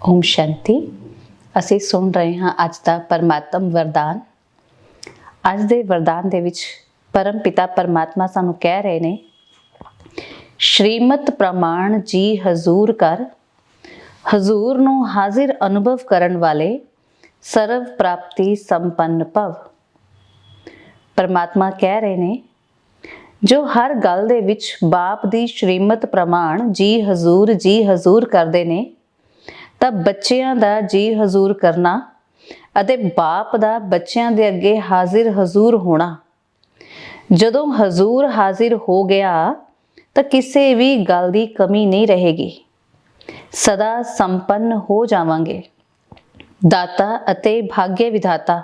ਓਮ ਸ਼ਾਂਤੀ। ਅਸੀਂ ਸੁਣ ਰਹੇ ਹਾਂ ਅੱਜ ਦਾ ਪਰਮਾਤਮ ਵਰਦਾਨ। ਅੱਜ ਦੇ ਵਰਦਾਨ ਦੇ ਵਿੱਚ ਪਰਮ ਪਿਤਾ ਪਰਮਾਤਮਾ ਸਾਨੂੰ ਕਹਿ ਰਹੇ ਨੇ, ਸ਼੍ਰੀਮਤ ਪ੍ਰਮਾਣ ਜੀ ਹਜ਼ੂਰ ਕਰ। ਹਜ਼ੂਰ ਨੂੰ ਹਾਜ਼ਰ ਅਨੁਭਵ ਕਰਨ ਵਾਲੇ ਸਰਵ ਪ੍ਰਾਪਤੀ ਸੰਪੰਨ ਭਵ। ਪਰਮਾਤਮਾ ਕਹਿ ਰਹੇ ਨੇ, ਜੋ ਹਰ ਗੱਲ ਦੇ ਵਿੱਚ ਬਾਪ ਦੀ ਸ਼੍ਰੀਮਤ ਪ੍ਰਮਾਣ ਜੀ ਹਜ਼ੂਰ ਜੀ ਹਜ਼ੂਰ ਕਰਦੇ ਨੇ ਤਾਂ ਬੱਚਿਆਂ ਦਾ ਜੀ ਹਜ਼ੂਰ ਕਰਨਾ ਅਤੇ ਬਾਪ ਦਾ ਬੱਚਿਆਂ ਦੇ ਅੱਗੇ ਹਾਜ਼ਰ ਹਜ਼ੂਰ ਹੋਣਾ। ਜਦੋਂ ਹਜ਼ੂਰ ਹਾਜ਼ਰ ਹੋ ਗਿਆ ਤਾਂ ਕਿਸੇ ਵੀ ਗੱਲ ਦੀ ਕਮੀ ਨਹੀਂ ਰਹੇਗੀ। ਸਦਾ ਸੰਪੰਨ ਹੋ ਜਾਵਾਂਗੇ। ਦਾਤਾ ਅਤੇ ਭਾਗਯ ਵਿਧਾਤਾ,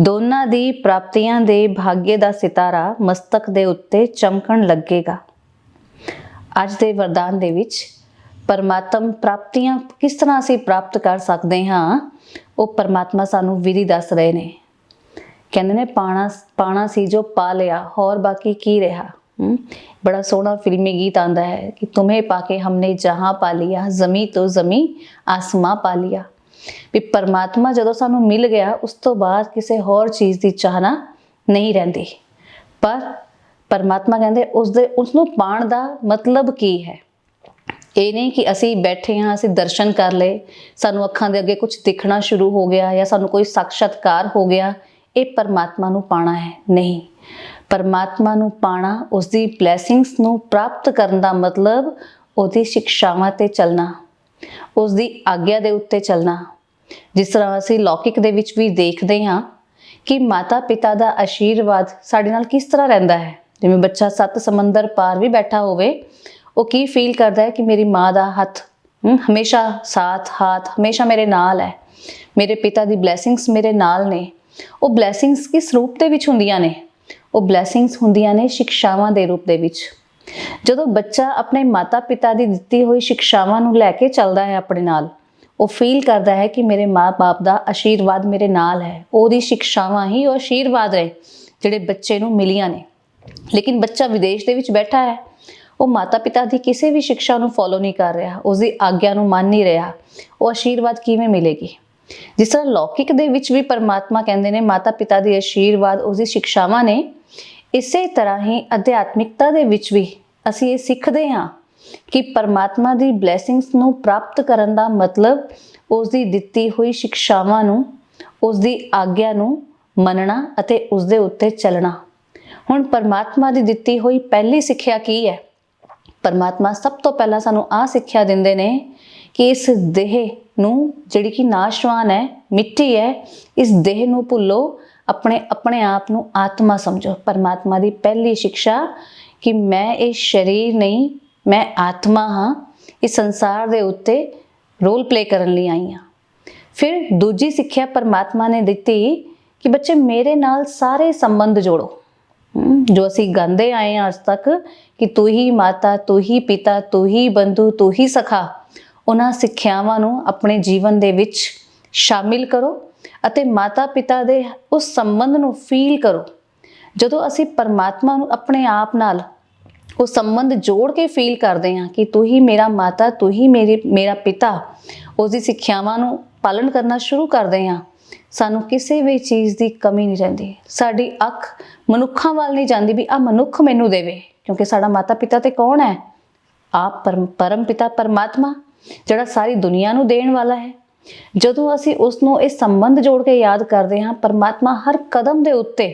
ਦੋਨਾਂ ਦੀ ਪ੍ਰਾਪਤੀਆਂ ਦੇ ਭਾਗਯ ਦਾ ਸਿਤਾਰਾ ਮਸਤਕ ਦੇ ਉੱਤੇ ਚਮਕਣ ਲੱਗੇਗਾ। ਅੱਜ ਦੇ ਵਰਦਾਨ ਦੇ ਵਿੱਚ ਪਰਮਾਤਮ ਪ੍ਰਾਪਤੀਆਂ ਕਿਸ ਤਰ੍ਹਾਂ ਅਸੀਂ ਪ੍ਰਾਪਤ ਕਰ ਸਕਦੇ ਹਾਂ, ਉਹ ਪਰਮਾਤਮਾ ਸਾਨੂੰ ਵਿਧੀ ਦੱਸ ਰਹੇ ਨੇ। ਕਹਿੰਦੇ ਨੇ ਪਾਣਾ ਪਾਣਾ ਸੀ ਜੋ ਪਾ ਲਿਆ, ਹੋਰ ਬਾਕੀ ਕੀ ਰਿਹਾ? ਬੜਾ ਸੋਹਣਾ ਫਿਲਮੀ ਗੀਤ ਆਂਦਾ ਹੈ ਕਿ ਤੁਮੇ ਪਾ ਕੇ ਹਮਨੇ ਜਹਾਂ ਪਾ ਲਿਆ, ਜ਼ਮੀ ਤੋਂ ਜ਼ਮੀ ਆਸਮਾਂ ਪਾ ਲਿਆ। ਵੀ ਪਰਮਾਤਮਾ ਜਦੋਂ ਸਾਨੂੰ ਮਿਲ ਗਿਆ, ਉਸ ਤੋਂ ਬਾਅਦ ਕਿਸੇ ਹੋਰ ਚੀਜ਼ ਦੀ ਚਾਹਨਾ ਨਹੀਂ ਰਹਿੰਦੀ। ਪਰ ਪਰਮਾਤਮਾ ਕਹਿੰਦੇ ਉਸ ਦੇ ਉਸ ਨੂੰ ਪਾਣ ਦਾ ਮਤਲਬ ਕੀ ਹੈ? ਇਹ ਨਹੀਂ ਕਿ ਅਸੀਂ ਬੈਠੇ ਹਾਂ, ਅਸੀਂ ਦਰਸ਼ਨ ਕਰ ਲਏ, ਸਾਨੂੰ ਅੱਖਾਂ ਦੇ ਅੱਗੇ ਕੁਝ ਦਿਖਣਾ ਸ਼ੁਰੂ ਹੋ ਗਿਆ ਜਾਂ ਸਾਨੂੰ ਕੋਈ ਸਾਖਸ਼ਾਤਕਾਰ ਹੋ ਗਿਆ, ਇਹ ਪਰਮਾਤਮਾ ਨੂੰ ਪਾਣਾ ਹੈ, ਨਹੀਂ। ਪਰਮਾਤਮਾ ਨੂੰ ਪਾਣਾ ਉਸ ਦੀ ਬਲੇਸਿੰਗਸ ਨੂੰ ਪ੍ਰਾਪਤ ਕਰਨ ਦਾ ਮਤਲਬ ਉਹਦੀ ਸਿੱਖਿਆਵਾਂ ਤੇ ਚੱਲਣਾ ਉਸ ਦੀ ਆਗਿਆ ਦੇ ਉੱਤੇ ਚੱਲਣਾ। ਜਿਸ ਤਰ੍ਹਾਂ ਅਸੀਂ ਲੌਕਿਕ ਦੇ ਵਿੱਚ ਵੀ ਦੇਖਦੇ ਹਾਂ ਕਿ ਮਾਤਾ ਪਿਤਾ ਦਾ ਆਸ਼ੀਰਵਾਦ ਸਾਡੇ ਨਾਲ ਕਿਸ ਤਰ੍ਹਾਂ ਰਹਿੰਦਾ ਹੈ। ਜਿਵੇਂ ਬੱਚਾ ਸੱਤ ਸਮੁੰਦਰ ਪਾਰ ਵੀ ਬੈਠਾ ਹੋਵੇ ਉਹ ਕੀ ਫੀਲ ਕਰਦਾ ਹੈ ਕਿ ਮੇਰੀ ਮਾਂ ਦਾ ਹੱਥ ਹਮੇਸ਼ਾ ਸਾਥ, ਹਾਥ, ਹਮੇਸ਼ਾ ਮੇਰੇ ਨਾਲ ਹੈ। ਮੇਰੇ ਪਿਤਾ ਦੀ ਬਲੇਸਿੰਗਸ ਮੇਰੇ ਨਾਲ ਨੇ। ਉਹ ਬਲੇਸਿੰਗਸ ਕਿਸ ਰੂਪ ਦੇ ਵਿੱਚ ਹੁੰਦੀਆਂ ਨੇ? ਉਹ ਬਲੇਸਿੰਗਸ ਹੁੰਦੀਆਂ ਨੇ ਸਿੱਖਿਆਵਾਂ ਦੇ ਰੂਪ ਦੇ ਵਿੱਚ। ਜਦੋਂ ਬੱਚਾ ਆਪਣੇ ਮਾਤਾ-ਪਿਤਾ ਦੀ ਦਿੱਤੀ ਹੋਈ ਸਿੱਖਿਆਵਾਂ ਨੂੰ ਲੈ ਕੇ ਚੱਲਦਾ ਹੈ ਆਪਣੇ ਨਾਲ, ਉਹ ਫੀਲ ਕਰਦਾ ਹੈ ਕਿ ਮੇਰੇ ਮਾਪੇ ਦਾ ਆਸ਼ੀਰਵਾਦ ਮੇਰੇ ਨਾਲ ਹੈ। ਉਹਦੀ ਸਿੱਖਿਆਵਾਂ ਹੀ ਉਹ ਆਸ਼ੀਰਵਾਦ ਹੈ ਜਿਹੜੇ ਬੱਚੇ ਨੂੰ ਮਿਲੀਆਂ ਨੇ। ਲੇਕਿਨ ਬੱਚਾ ਵਿਦੇਸ਼ ਦੇ ਵਿੱਚ ਬੈਠਾ ਹੈ। ਉਹ ਮਾਤਾ-ਪਿਤਾ ਦੀ ਕਿਸੇ ਵੀ ਸਿੱਖਿਆ ਨੂੰ ਫੋਲੋ ਨਹੀਂ ਕਰ ਰਿਹਾ ਉਸ ਦੀ ਆਗਿਆ ਨੂੰ ਮੰਨ ਨਹੀਂ ਰਿਹਾ, ਉਹ ਆਸ਼ੀਰਵਾਦ ਕਿਵੇਂ ਮਿਲੇਗੀ? ਜਿਸ ਤਰ੍ਹਾਂ ਲੌਕਿਕ ਦੇ ਵਿੱਚ ਵੀ ਪਰਮਾਤਮਾ ਕਹਿੰਦੇ ਨੇ, ਮਾਤਾ-ਪਿਤਾ ਦੀ ਆਸ਼ੀਰਵਾਦ ਉਸ ਦੀ ਸਿੱਖਿਆਵਾਂ ਨੇ, ਇਸੇ ਤਰ੍ਹਾਂ ਹੀ ਅਧਿਆਤਮਿਕਤਾ ਦੇ ਵਿੱਚ ਵੀ ਅਸੀਂ ਇਹ ਸਿੱਖਦੇ ਹਾਂ ਕਿ ਪਰਮਾਤਮਾ ਦੀ ਬਲੇਸਿੰਗਸ ਨੂੰ ਪ੍ਰਾਪਤ ਕਰਨ ਦਾ ਮਤਲਬ ਉਸ ਦੀ ਦਿੱਤੀ ਹੋਈ ਸਿੱਖਿਆਵਾਂ ਨੂੰ ਉਸ ਦੀ ਆਗਿਆ ਨੂੰ ਮੰਨਣਾ ਅਤੇ ਉਸ ਦੇ ਉੱਤੇ ਚੱਲਣਾ। ਹੁਣ ਪਰਮਾਤਮਾ ਦੀ ਦਿੱਤੀ ਹੋਈ ਪਹਿਲੀ ਸਿੱਖਿਆ ਕੀ ਹੈ? ਪਰਮਾਤਮਾ ਸਭ ਤੋਂ ਪਹਿਲਾਂ ਸਾਨੂੰ ਆ ਸਿੱਖਿਆ ਦਿੰਦੇ ਨੇ ਕਿ ਇਸ ਦੇਹ ਨੂੰ ਜਿਹੜੀ ਕਿ ਨਾਸ਼ਵਾਨ ਹੈ, ਮਿੱਟੀ ਹੈ, ਇਸ ਦੇਹ ਨੂੰ ਭੁੱਲੋ, ਆਪਣੇ ਆਪਣੇ ਆਪ ਨੂੰ ਆਤਮਾ ਸਮਝੋ। ਪਰਮਾਤਮਾ ਦੀ ਪਹਿਲੀ ਸਿੱਖਿਆ ਕਿ ਮੈਂ ਇਹ ਸਰੀਰ ਨਹੀਂ, ਮੈਂ ਆਤਮਾ ਹਾਂ, ਇਸ ਸੰਸਾਰ ਦੇ ਉੱਤੇ ਰੋਲ ਪਲੇ ਕਰਨ ਲਈ ਆਈ ਹਾਂ। ਫਿਰ ਦੂਜੀ ਸਿੱਖਿਆ ਪਰਮਾਤਮਾ ਨੇ ਦਿੱਤੀ ਕਿ ਬੱਚੇ ਮੇਰੇ ਨਾਲ ਸਾਰੇ ਸੰਬੰਧ ਜੋੜੋ। ਜੋ ਅਸੀਂ ਗਾਉਂਦੇ ਆਏ ਹਾਂ ਅੱਜ ਤੱਕ ਕਿ ਤੂੰ ਹੀ ਮਾਤਾ, ਤੂੰ ਹੀ ਪਿਤਾ, ਤੂੰ ਹੀ ਬੰਧੂ, ਤੂੰ ਹੀ ਸਖਾ, ਉਹਨਾਂ ਸਿੱਖਿਆਵਾਂ ਨੂੰ ਆਪਣੇ ਜੀਵਨ ਦੇ ਵਿੱਚ ਸ਼ਾਮਿਲ ਕਰੋ ਅਤੇ ਮਾਤਾ ਪਿਤਾ ਦੇ ਉਸ ਸੰਬੰਧ ਨੂੰ ਫੀਲ ਕਰੋ। ਜਦੋਂ ਅਸੀਂ ਪਰਮਾਤਮਾ ਨੂੰ ਆਪਣੇ ਆਪ ਨਾਲ ਉਹ ਸੰਬੰਧ ਜੋੜ ਕੇ ਫੀਲ ਕਰਦੇ ਹਾਂ ਕਿ ਤੂੰ ਹੀ ਮੇਰਾ ਮਾਤਾ, ਤੂੰ ਹੀ ਮੇਰੀ, ਮੇਰਾ ਪਿਤਾ ਉਸ ਦੀ ਸਿੱਖਿਆਵਾਂ ਨੂੰ ਪਾਲਣ ਕਰਨਾ ਸ਼ੁਰੂ ਕਰਦੇ ਹਾਂ, ਸਾਨੂੰ ਕਿਸੇ ਵੀ ਚੀਜ਼ ਦੀ ਕਮੀ ਨਹੀਂ ਰਹਿੰਦੀ। ਸਾਡੀ ਅੱਖ ਮਨੁੱਖਾਂ ਵੱਲ ਨਹੀਂ ਜਾਂਦੀ ਵੀ ਆ ਮਨੁੱਖ ਮੈਨੂੰ ਦੇਵੇ, ਕਿਉਂਕਿ ਸਾਡਾ ਮਾਤਾ ਪਿਤਾ ਤੇ ਕੌਣ ਹੈ? ਆਪ ਪਰਮ ਪਿਤਾ ਪਰਮਾਤਮਾ, ਜਿਹੜਾ ਸਾਰੀ ਦੁਨੀਆ ਨੂੰ ਦੇਣ ਵਾਲਾ ਹੈ। ਜਦੋਂ ਅਸੀਂ ਉਸ ਨੂੰ ਇਹ ਸੰਬੰਧ ਜੋੜ ਕੇ ਯਾਦ ਕਰਦੇ ਹਾਂ, ਪਰਮਾਤਮਾ ਹਰ ਕਦਮ ਦੇ ਉੱਤੇ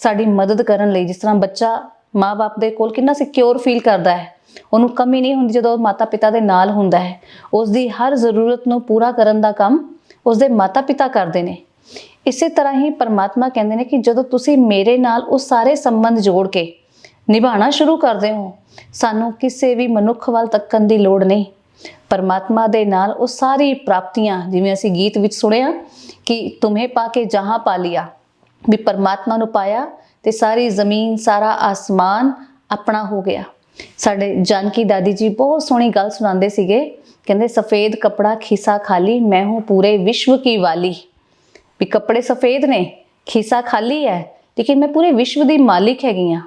ਸਾਡੀ ਮਦਦ ਕਰਨ ਲਈ, ਜਿਸ ਤਰ੍ਹਾਂ ਬੱਚਾ ਮਾਪੇ ਦੇ ਕੋਲ ਕਿੰਨਾ ਸਿਕਿਉਰ ਫੀਲ ਕਰਦਾ ਹੈ, ਉਹਨੂੰ ਕਮੀ ਨਹੀਂ ਹੁੰਦੀ ਜਦੋਂ ਮਾਤਾ ਪਿਤਾ ਦੇ ਨਾਲ ਹੁੰਦਾ ਹੈ। ਉਸ ਦੀ ਹਰ ਜ਼ਰੂਰਤ ਨੂੰ ਪੂਰਾ ਕਰਨ ਦਾ ਕੰਮ ਉਸ ਦੇ ਮਾਤਾ ਪਿਤਾ ਕਰਦੇ ਨੇ। ਇਸੇ ਤਰ੍ਹਾਂ ਹੀ ਪਰਮਾਤਮਾ ਕਹਿੰਦੇ ਨੇ ਕਿ ਜਦੋਂ ਤੁਸੀਂ ਮੇਰੇ ਨਾਲ ਉਹ ਸਾਰੇ ਸੰਬੰਧ ਜੋੜ ਕੇ ਨਿਭਾਉਣਾ ਸ਼ੁਰੂ ਕਰਦੇ ਹੋ, ਸਾਨੂੰ ਕਿਸੇ ਵੀ ਮਨੁੱਖ ਵੱਲ ਤੱਕਣ ਦੀ ਲੋੜ ਨਹੀਂ। ਪਰਮਾਤਮਾ ਦੇ ਨਾਲ ਉਹ ਸਾਰੀ ਪ੍ਰਾਪਤੀਆਂ, ਜਿਵੇਂ ਅਸੀਂ ਗੀਤ ਵਿੱਚ ਸੁਣਿਆ ਕਿ ਤੁਮੇ ਪਾ ਕੇ ਜਹਾਂ ਪਾ ਲਿਆ, ਵੀ ਪਰਮਾਤਮਾ ਨੂੰ ਪਾਇਆ ਤੇ ਸਾਰੀ ਜ਼ਮੀਨ, ਸਾਰਾ ਆਸਮਾਨ ਆਪਣਾ ਹੋ ਗਿਆ। ਸਾਡੇ ਜਾਨਕੀ ਦਾਦੀ ਜੀ ਬਹੁਤ ਸੋਹਣੀ ਗੱਲ ਸੁਣਾਉਂਦੇ ਸੀਗੇ, ਕਹਿੰਦੇ ਸਫੇਦ ਕਪੜਾ ਖੀਸਾ ਖਾਲੀ ਮੈਂ ਹੂੰ ਪੂਰੇ ਵਿਸ਼ਵ ਕੀ ਵਾਲੀ। ਵੀ ਕੱਪੜੇ ਸਫੇਦ ਨੇ, ਖੀਸਾ ਖਾਲੀ ਹੈ, ਲੇਕਿਨ ਮੈਂ ਪੂਰੇ ਵਿਸ਼ਵ ਦੀ ਮਾਲਿਕ ਹੈਗੀ ਆ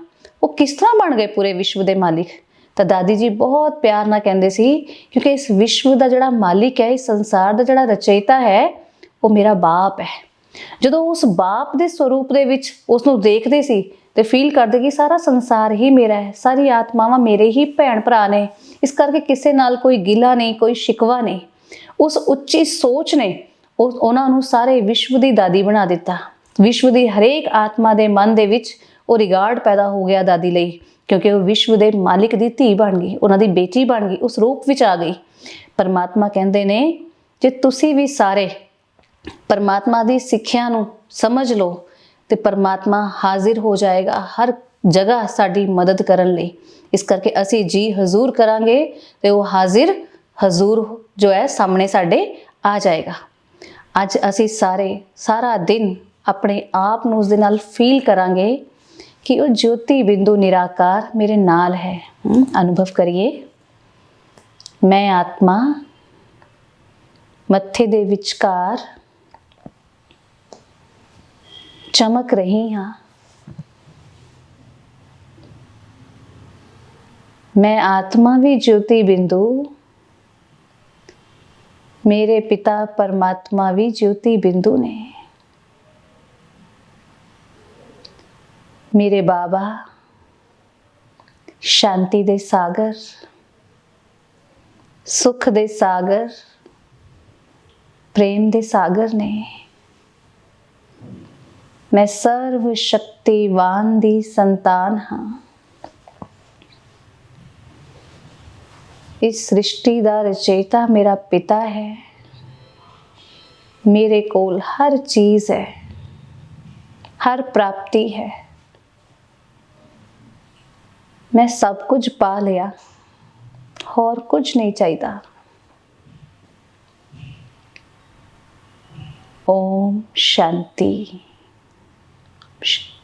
ਉਹ ਕਿਸ ਤਰ੍ਹਾਂ ਬਣ ਗਏ ਪੂਰੇ ਵਿਸ਼ਵ ਦੇ ਮਾਲਿਕ? ਤਾਂ ਦਾਦੀ ਜੀ ਬਹੁਤ ਪਿਆਰ ਨਾਲ ਕਹਿੰਦੇ ਸੀ, ਕਿਉਂਕਿ ਇਸ ਵਿਸ਼ਵ ਦਾ ਜਿਹੜਾ ਮਾਲਿਕ ਹੈ, ਇਸ ਸੰਸਾਰ ਦਾ ਜਿਹੜਾ ਰਚయిਤਾ ਹੈ, ਉਹ ਮੇਰਾ ਬਾਪ ਹੈ। ਜਦੋਂ ਉਸ ਬਾਪ ਦੇ ਸਰੂਪ ਦੇ ਵਿੱਚ ਉਸ ਨੂੰ ਦੇਖਦੇ ਸੀ ਤੇ ਫੀਲ ਕਰਦੇ ਕਿ ਸਾਰਾ ਸੰਸਾਰ ਹੀ ਮੇਰਾ ਹੈ, ਸਾਰੀ ਆਤਮਾਵਾਂ ਮੇਰੇ ਹੀ ਭੈਣ ਭਰਾ ਨੇ, ਇਸ ਕਰਕੇ ਕਿਸੇ ਨਾਲ ਕੋਈ ਗਿਲਾ ਨਹੀਂ, ਕੋਈ ਸ਼ਿਕਵਾ ਨਹੀਂ। ਉਸ ਉੱਚੀ ਸੋਚ ਨੇ ਉਹ ਉਹਨਾਂ ਨੂੰ ਸਾਰੇ ਵਿਸ਼ਵ ਦੀ ਦਾਦੀ ਬਣਾ ਦਿੱਤਾ। ਵਿਸ਼ਵ ਦੀ ਹਰੇਕ ਆਤਮਾ ਦੇ ਮਨ ਦੇ ਵਿੱਚ ਉਹ ਰਿਗਾਰਡ ਪੈਦਾ ਹੋ ਗਿਆ ਦਾਦੀ ਲਈ, ਕਿਉਂਕਿ ਉਹ ਵਿਸ਼ਵ ਦੇ ਮਾਲਿਕ ਦੀ ਧੀ ਬਣ ਗਈ, ਉਹਨਾਂ ਦੀ ਬੇਟੀ ਬਣ ਗਈ, ਉਸ ਰੂਪ ਵਿੱਚ ਆ ਗਈ। ਪਰਮਾਤਮਾ ਕਹਿੰਦੇ ਨੇ, ਜੇ ਤੁਸੀਂ ਵੀ ਸਾਰੇ ਪਰਮਾਤਮਾ ਦੀ ਸਿੱਖਿਆ ਨੂੰ ਸਮਝ ਲਓ, ਤੇ ਪਰਮਾਤਮਾ ਹਾਜ਼ਰ ਹੋ ਜਾਏਗਾ ਹਰ ਜਗ੍ਹਾ ਸਾਡੀ ਮਦਦ ਕਰਨ ਲਈ। ਇਸ ਕਰਕੇ ਅਸੀਂ ਜੀ ਹਜ਼ੂਰ ਕਰਾਂਗੇ ਤੇ ਉਹ ਹਾਜ਼ਰ ਹਜ਼ੂਰ ਜੋ ਹੈ ਸਾਹਮਣੇ ਸਾਡੇ ਆ ਜਾਏਗਾ। ਅੱਜ ਅਸੀਂ ਸਾਰੇ ਸਾਰਾ ਦਿਨ ਆਪਣੇ ਆਪ ਨੂੰ ਉਸ ਦੇ ਨਾਲ ਫੀਲ ਕਰਾਂਗੇ ਕਿ ਉਹ ਜੋਤੀ ਬਿੰਦੂ ਨਿਰਾਕਾਰ ਮੇਰੇ ਨਾਲ ਹੈ। ਹਮ, ਅਨੁਭਵ ਕਰੀਏ। ਮੈਂ ਆਤਮਾ ਮੱਥੇ ਦੇ ਵਿਚਕਾਰ ਚਮਕ ਰਹੀ ਹਾਂ। ਮੈਂ ਆਤਮਾ ਵੀ ਜੋਤੀ ਬਿੰਦੂ ਮੇਰੇ ਪਿਤਾ ਪਰਮਾਤਮਾ ਵੀ ਜੋਤੀ ਬਿੰਦੂ ਨੇ। ਮੇਰੇ ਬਾਬਾ ਸ਼ਾਂਤੀ ਦੇ ਸਾਗਰ, ਸੁਖ ਦੇ ਸਾਗਰ, ਪ੍ਰੇਮ ਦੇ ਸਾਗਰ ਨੇ। ਮੈਂ ਸਰਵ ਸ਼ਕਤੀਵਾਨ ਦੀ ਸੰਤਾਨ ਹਾਂ। ਇਸ ਸ੍ਰਿਸ਼ਟੀ ਦਾ ਰਚੇਤਾ ਮੇਰਾ ਪਿਤਾ ਹੈ ਮੇਰੇ ਕੋਲ ਹਰ ਚੀਜ਼ ਹੈ ਹਰ ਪ੍ਰਾਪਤੀ ਹੈ ਮੈਂ ਸਭ ਕੁਝ ਪਾ ਲਿਆ ਹੋਰ ਕੁਝ ਨਹੀਂ ਚਾਹੀਦਾ ਓਮ ਸ਼ਾਂਤੀ ਸ਼-